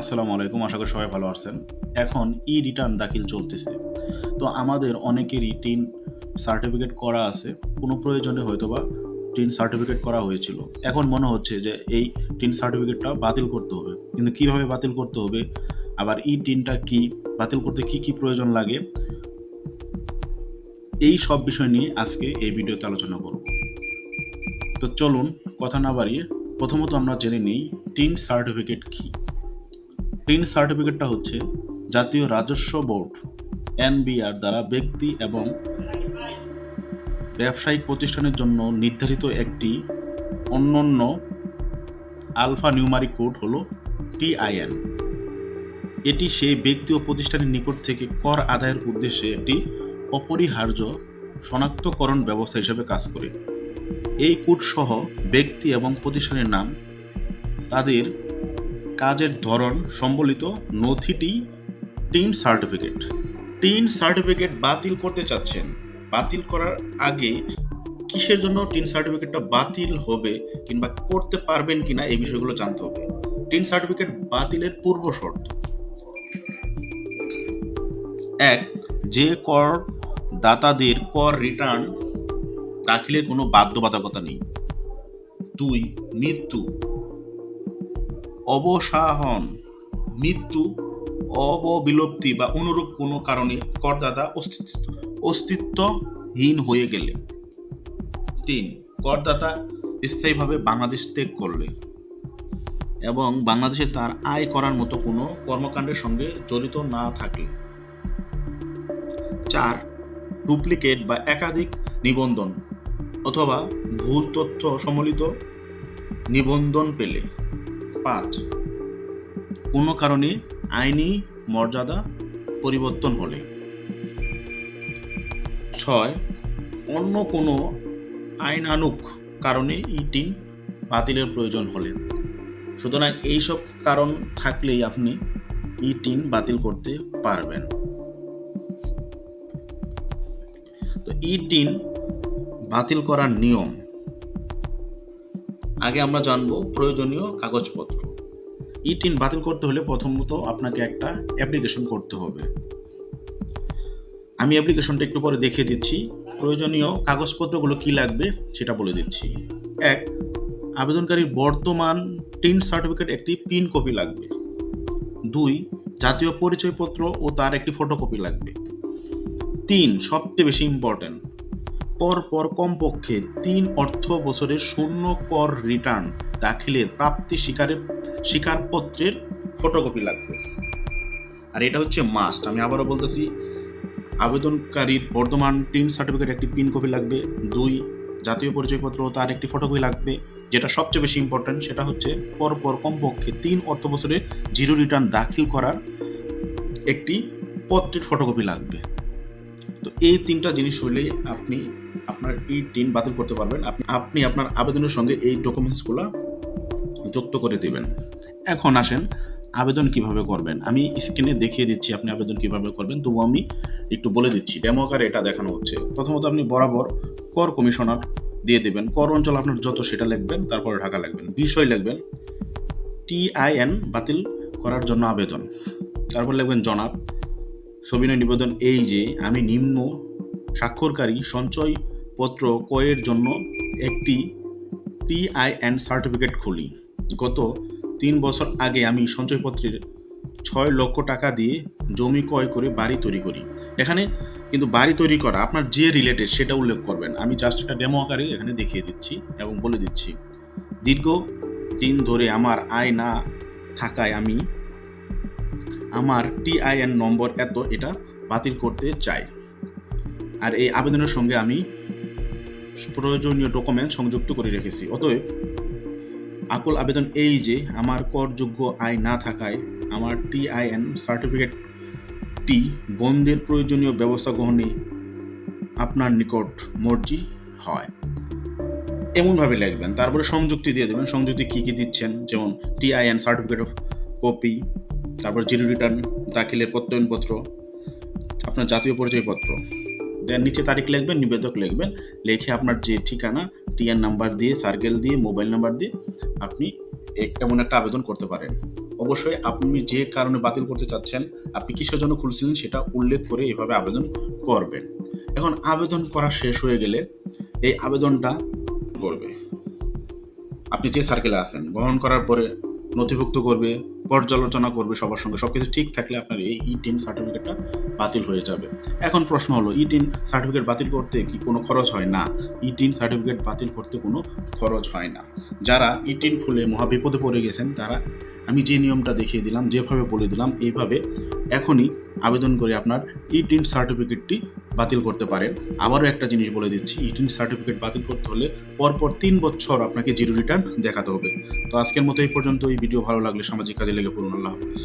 আসসালামু আলাইকুম, আশা করি সবাই ভালো আছেন। এখন ই রিটার্ন দাখিল চলতেছে। তো আমাদের অনেকেরই টিন সার্টিফিকেট করা আছে। কোনো প্রয়োজনে হয়তোবা টিন সার্টিফিকেট করা হয়েছিল। এখন মনে হচ্ছে যে এই টিন সার্টিফিকেটটা বাতিল করতে হবে। কিন্তু কীভাবে বাতিল করতে হবে? আবার ই টিনটা কি? বাতিল করতে কি কি প্রয়োজন লাগে? এই সব বিষয় নিয়ে আজকে এই ভিডিওতে আলোচনা করব। তো চলুন, কথা না বাড়িয়ে প্রথমত আমরা জেনে নিই টিন সার্টিফিকেট কী? টিন সার্টিফিকেটটা হচ্ছে জাতীয় রাজস্ব বোর্ড, এনবিআর দ্বারা ব্যক্তি এবং ব্যবসায়িক প্রতিষ্ঠানের জন্য নির্ধারিত একটি অন্যান্য আলফা নিউমারিক কোড হলো টিআইএন। এটি সেই ব্যক্তি ও প্রতিষ্ঠানের নিকট থেকে কর আদায়ের উদ্দেশ্যে একটি অপরিহার্য শনাক্তকরণ ব্যবস্থা হিসেবে কাজ করে। এই কোড সহ ব্যক্তি এবং প্রতিষ্ঠানের নাম, তাদের কাজের ধরন সম্বলিত নথিটি টিন সার্টিফিকেট। টিন সার্টিফিকেট বাতিল করতে চাচ্ছেন। বাতিল করার আগে কিসের জন্য টিন সার্টিফিকেটটা বাতিল হবে কিংবা করতে পারবেন কিনা এই বিষয়গুলো জানতে হবে। টিন সার্টিফিকেট বাতিলের পূর্ব শর্ত। এক, যে কর দাতাদের কর রিটার্ন দাখিলের কোনো বাধ্যবাধকতা নেই। দুই, মৃত্যু অবসাহন। মৃত্যু অববিলুপ্তি বা অনুরূপ কোনো কারণে করদাতা অস্তিত্ব অস্তিত্বহীন হয়ে গেলে তিন, করদাতা স্থায়ীভাবে বাংলাদেশ ত্যাগ করলে এবং বাংলাদেশে তার আয় করার মতো কোনো কর্মকাণ্ডের সঙ্গে জড়িত না থাকলে চার, ডুপ্লিকেট বা একাধিক নিবন্ধন অথবা ভুল তথ্য সম্বলিত নিবন্ধন পেলে। পাঁচ কোনো কারণে আইনি মর্যাদা পরিবর্তন হলে। ছয়, অন্য কোনো আইনানুক কারণে ইটি বাতিলের প্রয়োজন হলে। সুতরাং এইসব কারণ থাকলেই আপনি ই টিন বাতিল করতে পারবেন। তো ই টিন বাতিল করার নিয়ম আগে আমরা জানব প্রয়োজনীয় কাগজপত্র। ই টিন বাতিল করতে হলে প্রথমত আপনাকে একটা অ্যাপ্লিকেশন করতে হবে। আমি অ্যাপ্লিকেশনটা একটু পরে দেখিয়ে দিচ্ছি। প্রয়োজনীয় কাগজপত্রগুলো কি লাগবে সেটা বলে দিচ্ছি। এক আবেদনকারীর বর্তমান টিন সার্টিফিকেট একটি পিন কপি লাগবে। দুই, জাতীয় পরিচয়পত্র ও তার একটি ফটোকপি লাগবে। তিন, সবচেয়ে বেশি ইম্পর্ট্যান্ট পর পর কমপক্ষে তিন অর্থ বছরের শূন্য কর রিটার্ন দাখিলের প্রাপ্তি স্বীকারের স্বীকারপত্রের ফটোকপি লাগবে। আর এটা হচ্ছে মাস্ট আমি আবারও বলতেছি, আবেদনকারীর বর্তমান টিম সার্টিফিকেট একটি পিন কপি লাগবে, দুই জাতীয় পরিচয়পত্র তার একটি ফটোকপি লাগবে। যেটা সবচেয়ে বেশি ইম্পর্ট্যান্ট সেটা হচ্ছে পরপর কমপক্ষে তিন অর্থ বছরে জিরো রিটার্ন দাখিল করার একটি পত্রের ফটোকপি লাগবে। তো এই তিনটা জিনিস হলেই আপনি আপনার ই টিন বাতিল করতে পারবেন। আপনি আপনি আপনার আবেদনের সঙ্গে এই ডকুমেন্টসগুলো যুক্ত করে দেবেন। এখন আসেন, আবেদন কীভাবে করবেন? আমি স্ক্রিনে দেখিয়ে দিচ্ছি আপনি আবেদন কীভাবে করবেন। তবু আমি একটু বলে দিচ্ছি, ডেমো আকারে এটা দেখানো হচ্ছে। প্রথমত আপনি বরাবর কর কমিশনার দিয়ে দেবেন। কর অঞ্চল আপনার যত সেটা লিখবেন, তারপরে ঢাকা লিখবেন। বিষয় লিখবেন, টিআইএন বাতিল করার জন্য আবেদন। তারপর লিখবেন, জনাব, সবিনয় নিবেদন এই যে, আমি নিম্ন স্বাক্ষরকারী সঞ্চয়পত্র ক্রয়ের জন্য একটি টিআইএন সার্টিফিকেট খুলি। গত তিন বছর আগে আমি সঞ্চয়পত্রের ছয় লক্ষ টাকা দিয়ে জমি ক্রয় করে বাড়ি তৈরি করি। এখানে কিন্তু বাড়ি তৈরি করা, আপনার যে রিলেটেড সেটা উল্লেখ করবেন। আমি জাস্ট একটা ডেমো আকারে এখানে দেখিয়ে দিচ্ছি এবং বলে দিচ্ছি। দীর্ঘ দিন ধরে আমার আয় না থাকায় আমি আমার টিআইএন নম্বর এত এটা বাতিল করতে চাই। আর এই আবেদনের সঙ্গে আমি প্রয়োজনীয় ডকুমেন্ট সংযুক্ত করে রেখেছি। অতএব, আকুল আবেদন এই যে, আমার করযোগ্য আয় না থাকায় আমার টিআইএন সার্টিফিকেটটি বন্ধের প্রয়োজনীয় ব্যবস্থা গ্রহণে আপনার নিকট মর্জি হয়। এমনভাবে লিখবেন, তারপরে সংযুক্তি দিয়ে দেবেন। সংযুক্তি কী কী দিচ্ছেন? যেমন টিআইএন সার্টিফিকেট অফ কপি, তারপর জিরো রিটার্ন, দাখিলের প্রত্যয়নপত্র, আপনার জাতীয় পরিচয়পত্র। দেন নিচে তারিখ লিখবেন, নিবেদক লিখবেন। লিখে আপনার যে ঠিকানা, টিএন নাম্বার দিয়ে, সার্কেল দিয়ে, মোবাইল নাম্বার দিয়ে আপনি এমন একটা আবেদন করতে পারেন। অবশ্যই আপনি যে কারণে বাতিল করতে চাচ্ছেন, আপনি কিসের জন্য খুলছিলেন সেটা উল্লেখ করে এভাবে আবেদন করবেন। এখন আবেদন করা শেষ হয়ে গেলে এই আবেদনটা করবে। আপনি যে সার্কেলে আছেন, গ্রহণ করার পরে নথিভুক্ত করবে পর্যালোচনা করবে সবার সঙ্গে। সব কিছু ঠিক থাকলে আপনার এই ই টিন সার্টিফিকেটটা বাতিল হয়ে যাবে। এখন প্রশ্ন হলো ই টিন সার্টিফিকেট বাতিল করতে কি কোনো খরচ হয়? না ই টিন সার্টিফিকেট বাতিল করতে কোনো খরচ হয় না। যারা ই টিন খুলে মহাবিপদে পড়ে গেছেন, তারা, আমি যে নিয়মটা দেখিয়ে দিলাম, যেভাবে বলে দিলাম, এইভাবে এখনই আবেদন করে আপনার ই টিন সার্টিফিকেটটি বাতিল করতে পারেন। আবারও একটা জিনিস বলে দিচ্ছি ইটিন সার্টিফিকেট বাতিল করতে হলে পরপর তিন বছর আপনাকে জিরো রিটার্ন দেখাতে হবে। তো আজকের মতো এই পর্যন্ত এই ভিডিও ভালো লাগলে সামাজিক কাজে লেগে পড়ুন। আল্লাহ হাফিজ।